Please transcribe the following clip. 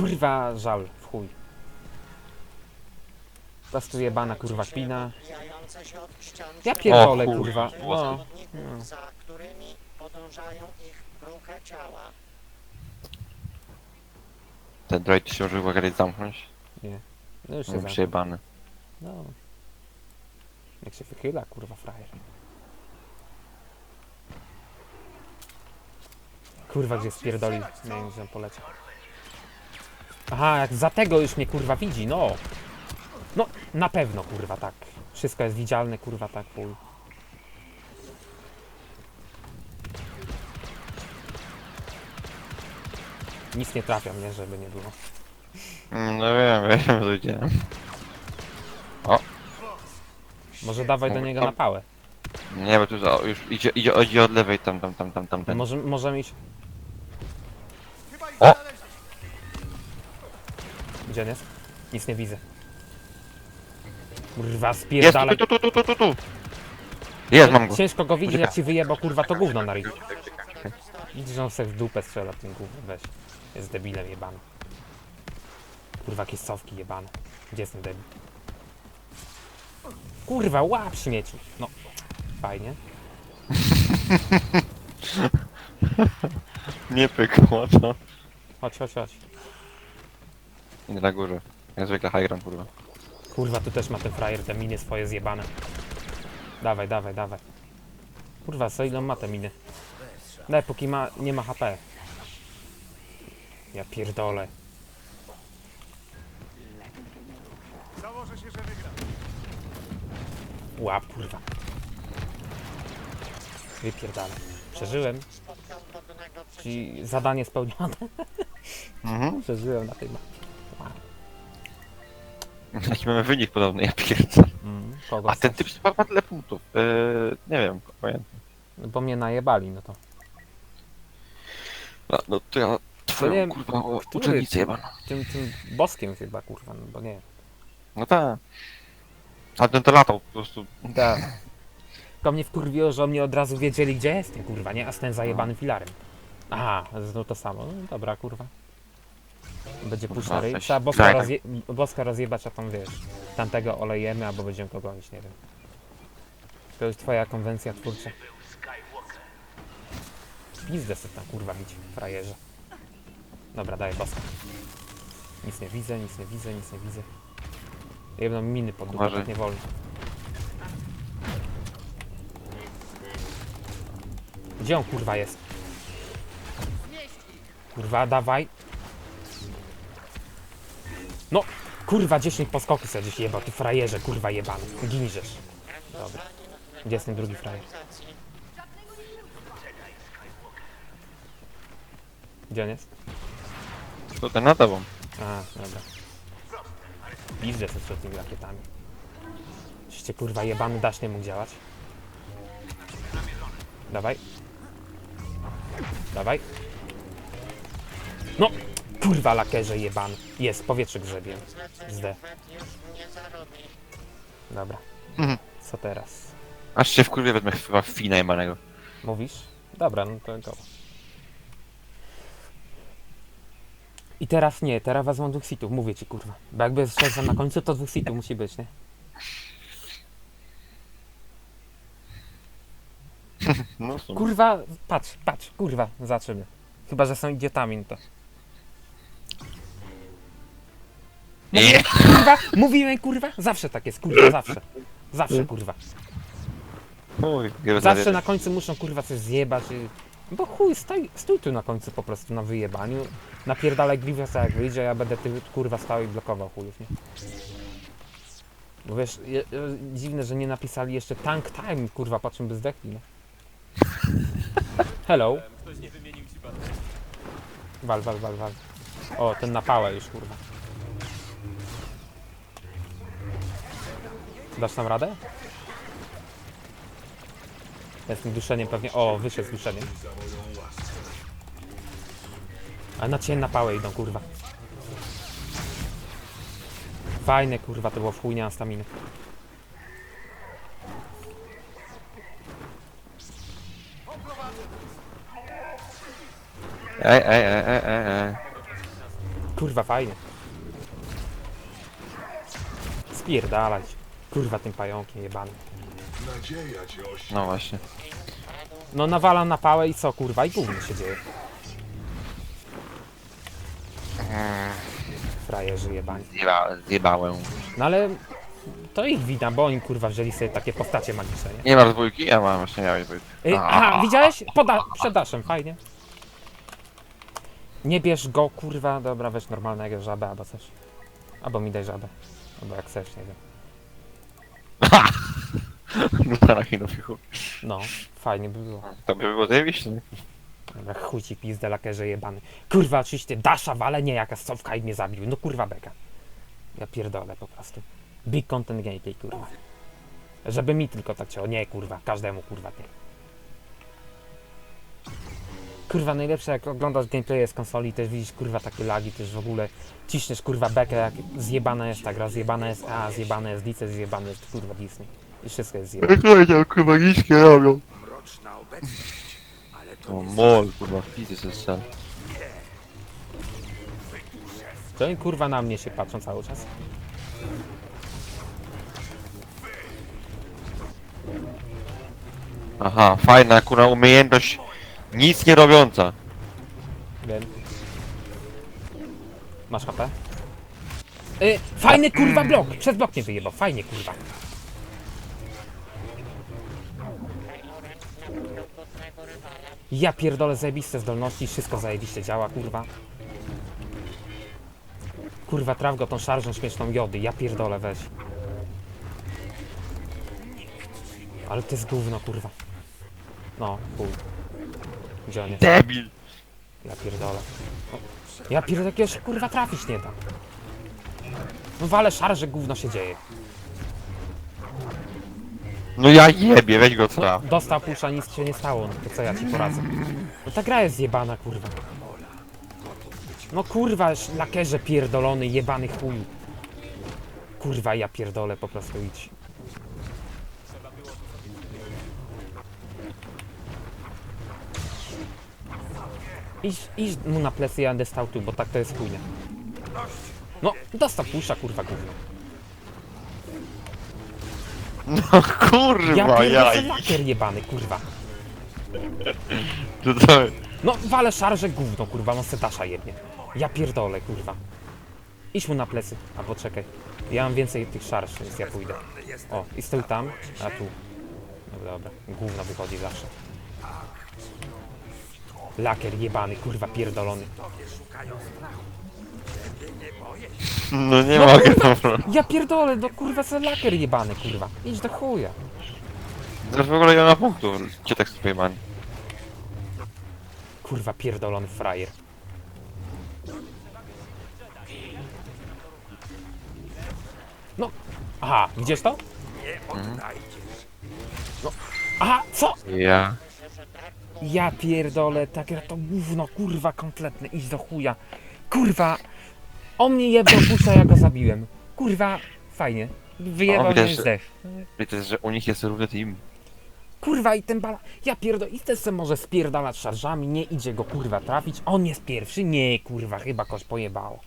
Kurwa, żal, w chuj. Po prostu jebana kurwa kpina. Ja pierdolę O chuj, kurwa. No. za którymi podążają ich kruche ciała. Ten droid się może chyba kiedyś zamknąć. No już się Mam zamknął. przejebany. No. Jak się wychyla, kurwa, frajer. Kurwa, gdzie spierdolił. Nie wiem, gdzie on poleciał. Aha, jak za tego już mnie, kurwa, widzi, no. No, na pewno, kurwa, tak. Wszystko jest widzialne, kurwa, tak, chuj. Nic nie trafia mnie, żeby nie było. Mm, No wiem, wiem, widziałem. Może dawaj do niego na pałę. Nie, bo tu za- już idzie, idzie, idzie od lewej tam, tam, tam, tam, tam, ten. Może, możemy iść... O! Gdzie on jest? Nic nie widzę. Kurwa, Jest, spierdalaj. tu, tu, tu, tu, tu, tu. Jest, mam go. Ciężko go widzieć, Ucieka. jak ci wyjebał, kurwa, to gówno na ryj. Widzisz, że on sobie w dupę strzela tym gównem, weź. Jest debilem jebany. Kurwa, jakieś cofki jebane. Gdzie jest ten debil? Kurwa, łap śmieci. No, fajnie. Nie pykło to. Chodź, chodź, chodź. Idę na górze. Jak zwykle high ground, kurwa. Kurwa, tu też ma ten frajer te miny swoje zjebane. Dawaj, dawaj, dawaj. Kurwa, co ile on ma te miny? Daj, póki ma, nie ma HP. Ja pierdolę. Założę się, że wygram. Łap, kurwa. Wypierdalę. Przeżyłem, czyli zadanie spełnione. Mhm. Przeżyłem na tej mapie. Jaki mamy wynik podobny, ja pierdolę. Mm, kogo A ten chcesz? typ spadł ma tyle punktów. Eee, nie wiem, pamiętam. Bo mnie najebali, no to. No, no to ja twoją, nie wiem, kurwa, o, który- uczennicę jebaną. Tym, tym boskiem chyba, kurwa, no bo nie wiem. No tak. A ten to latał po prostu. Tak. Tylko mnie wkurwiło, że oni od razu wiedzieli, gdzie jestem, kurwa, nie? A z ten zajebanym filarem. Aha, znów to samo. No dobra, kurwa. Będzie puszczary. jesteś Trzeba boska, zajebany. rozje boska rozjebać, a tam wiesz. Tamtego olejemy, albo będziemy go gonić, nie wiem. To jest twoja konwencja twórcza. Pizdę sobie tam, kurwa, bić, frajerze. Dobra, daję boska. Nic nie widzę, nic nie widzę, nic nie widzę. Jedną miny pod dupę, tak nie wolno. Gdzie on kurwa jest? Kurwa, dawaj. No, kurwa, 10 poskoków sobie gdzieś jebał, ty frajerze, kurwa jebany. Giniżesz. Dobra. Gdzie jest ten drugi frajer? Gdzie on jest? Tutaj na tobą. A, dobra. Sobie przed tymi rakietami. Oczywiście kurwa jebany dasz nie mógł działać. Dawaj. Dawaj. No! Kurwa lakerze jebany. Jest, powietrze grzebie. Zde. Dobra. Mhm. Co teraz? Aż się w kurwie wezmę chyba fina jebanego. Mówisz? Dobra, no to go. I teraz nie, teraz wezmą dwóch sitów, mówię ci kurwa. Bo jakby jest szansa na końcu, to dwóch sitów musi być, nie? No. Kurwa, patrz, patrz, kurwa, zaczymy. Chyba, że są idiotami, no to. Nie. Kurwa, mówiłem kurwa? Zawsze tak jest, kurwa, zawsze. Zawsze, kurwa. Nie Zawsze na końcu muszą kurwa coś zjebać. i- Bo chuj, staj, stój tu na końcu po prostu na wyjebaniu. Napierdalaj Grievousa jak wyjdzie, ja będę ty kurwa stał i blokował chujów, nie? Bo wiesz, je, e, dziwne, że nie napisali jeszcze tank time, kurwa, po czym by zdechli, nie? Hello. Wal, wal, wal, wal. O, ten na pałę już, kurwa. Dasz nam radę? Ja z tym duszeniem pewnie... O, wyszedł z duszeniem. A na cień na pałę idą, kurwa. Fajne, kurwa, to było w chuj, nie mam staminy. Ej, ej, ej, ej, ej, ej. Kurwa, fajnie. Spierdalać. Kurwa, tym pająkiem jebany. Nadzieja cię. No właśnie. No nawalam na pałę i co, kurwa, i gówno się dzieje. Frajerzy jebani. Zjeba, zjebałem. No ale to ich wina, bo oni kurwa wzięli sobie takie postacie magiczne, nie? Nie masz dwójki? Ja mam, właśnie miałem dwójki. Ej, aha, widziałeś? Poda przed daszem, fajnie. Nie bierz go, kurwa, dobra, weź normalnego żabę albo coś. Albo mi daj żabę. Albo jak chcesz, nie wiem. No na chinofichu. No, fajnie by było. To by było zajebiście, nie? Dobra, chuj ci pizdę lakerze jebany. Kurwa, oczywiście dasza wale, nie jaka sowka i mnie zabił. No kurwa beka. Ja pierdolę po prostu. Big content gameplay, kurwa. Żeby mi tylko tak ciało. Nie, kurwa, każdemu kurwa nie. Kurwa, najlepsze jak oglądasz gameplaye z konsoli, też widzisz kurwa takie lagi, też w ogóle ciśniesz kurwa bekę, jak zjebana jest ta gra, zjebana jest A, zjebana jest Dice, zjebana jest kurwa Disney. I wszystko jest zjebane. Jak powiedział, kurwa, niskie robią. Mroczna obecność. Ale to O, mol, kurwa, pizzy se. To oni kurwa na mnie się patrzą cały czas. Aha, fajna, kurwa, umiejętność nic nie robiąca. Wiem. Masz HP? Y, fajny kurwa blok! Przez blok nie wyjebał, fajnie kurwa. Ja pierdolę zajebiste zdolności, wszystko zajebiście działa, kurwa. Kurwa, traf go tą szarżą śmieszną jody, ja pierdolę, weź. Ale to jest gówno, kurwa. No, chuj. Gdzie on jest? Debil. Ja pierdolę. O, Ja pierdolę, jakiego się kurwa trafić nie da. No wale szarże gówno się dzieje. No ja jebie, weź go co? Dostał pusza, nic się nie stało, no to co ja ci poradzę. No ta gra jest zjebana, kurwa. No kurwa, sz- lakerze pierdolony, jebany chuju. Kurwa, ja pierdolę, po prostu idź. Idź, idź mu na plecy, ja będę stał tu, bo tak to jest chujnie. No, dostał pusza, kurwa, gówno. No Ja kurwa, pierdolę, jaj. lakier jebany, kurwa. To. No, wale szarże gówno, kurwa, on se dasza jednie. Ja pierdolę, kurwa. Idź mu na plecy, albo czekaj. Ja mam więcej tych szarż, więc ja pójdę. O, i stój tam, a tu. No dobra, gówno wychodzi zawsze. Lakier jebany, kurwa, pierdolony. No nie mogę, dobra. Ja pierdolę, no kurwa, se lakier jebany, kurwa. Idź do chuja. Zresztą w ogóle nie ma punktów. Cię tak sobie man. Kurwa, pierdolony frajer. No, aha, widzisz to? No, aha, co? Ja. Ja pierdolę, tak to gówno, kurwa, kompletne, idź do chuja. Kurwa, on mnie jebał pusa, ja go zabiłem. Kurwa, fajnie. Wyjebał O, mnie widać, że- zdech. Jest, że u nich jest równy team. Kurwa i ten bala, ja pierdolę, i ten se może spierdalać szarżami, nie idzie go kurwa trafić, on jest pierwszy, nie kurwa, chyba kogoś pojebało.